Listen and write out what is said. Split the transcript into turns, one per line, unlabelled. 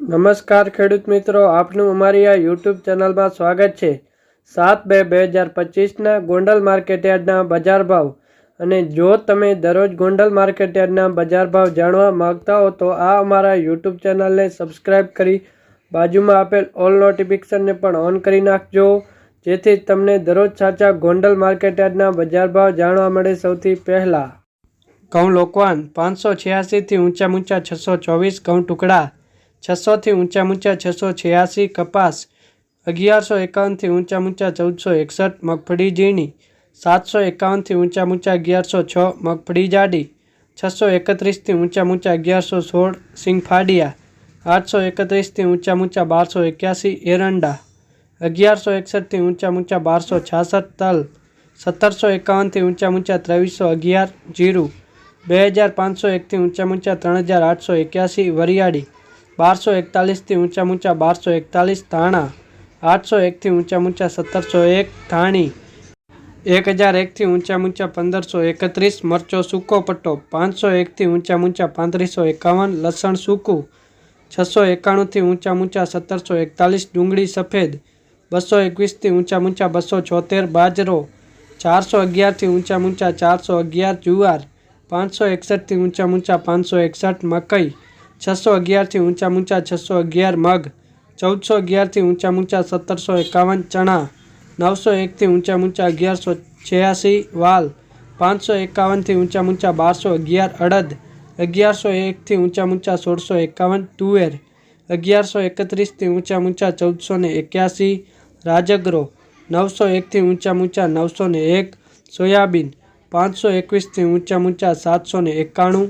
નમસ્કાર ખેડૂત મિત્રો, આપનું અમારી આ યુટ્યુબ ચેનલમાં સ્વાગત છે. સાત બે બે હજાર પચીસના ગોંડલ માર્કેટયાર્ડના બજાર ભાવ. અને જો તમે દરરોજ ગોંડલ માર્કેટયાર્ડના બજાર ભાવ જાણવા માગતા હો, તો આ અમારા યુટ્યુબ ચેનલને સબસ્ક્રાઇબ કરી બાજુમાં આપેલ ઓલ નોટિફિકેશનને પણ ઓન કરી નાખજો, જેથી તમને દરરોજ સાચા ગોંડલ માર્કેટયાર્ડના બજાર ભાવ જાણવા મળે સૌથી પહેલાં. ઘઉં લોકવાન પાંચસો છ્યાસીથી ઊંચા ઊંચા છસો ચોવીસ ઘઉં ટુકડા છસોથી ઊંચા ઊંચા છસો છ્યાસી કપાસ અગિયારસો એકાવનથી ઊંચા ઊંચા ચૌદસો એકસઠ મગફળી ઝીણી સાતસો એકાવનથી ઊંચા ઊંચા અગિયારસો છ મગફળી જાડી છસો એકત્રીસથી ઊંચા ઊંચા અગિયારસો સોળ સિંગફાડિયા આઠસો એકત્રીસથી ઊંચા ઊંચા બારસો એક્યાસી એરંડા અગિયારસો એકસઠથી ઊંચા ઊંચા બારસો છાસઠ તલ સત્તરસો એકાવનથી ઊંચા ઊંચા ત્રેવીસો અગિયાર જીરું બે હજાર પાંચસો એકથી ઊંચા ઊંચા ત્રણ હજાર આઠસો એક્યાસી વરિયાળી બારસો એકતાલીસથી ઊંચા ઊંચા બારસો એકતાલીસ ધાણા આઠસો એકથી ઊંચા ઊંચા સત્તરસો એક ધાણી એક હજાર એકથી ઊંચા ઊંચા પંદરસો એકત્રીસ મરચો સૂકો પટ્ટો પાંચસો એકથી ઊંચા ઊંચા પાંત્રીસો એકાવન લસણ સૂકું છસો એકાણુંથી ઊંચા ઊંચા સત્તરસો એકતાલીસ ડુંગળી સફેદ બસો એકવીસથી ઊંચા ઊંચા બસો છોતેર બાજરો ચારસો અગિયારથી ઊંચા ઊંચા ચારસો અગિયાર જુવાર પાંચસો એકસઠથી ઊંચા ઊંચા પાંચસો એકસઠ મકઈ છસો અગિયારથી ઊંચા ઊંચા છસો અગિયાર મગ ચૌદસો અગિયારથી ઊંચા ઊંચા સત્તરસો એકાવન ચણા નવસો એકથી ઊંચા ઊંચા અગિયારસો છ્યાસી વાલ પાંચસો એકાવનથી ઊંચા ઊંચા બારસો અગિયાર અડદ અગિયારસો એકથી ઊંચા ઊંચા સોળસો એકાવન તુવેર અગિયારસો એકત્રીસથી ઊંચા ઊંચા ચૌદસો ને એક્યાસી રાજગરો નવસો એકથી ઊંચા ઊંચા નવસો ને એક સોયાબીન પાંચસો એકવીસથી ઊંચા ઊંચા સાતસો ને એકાણું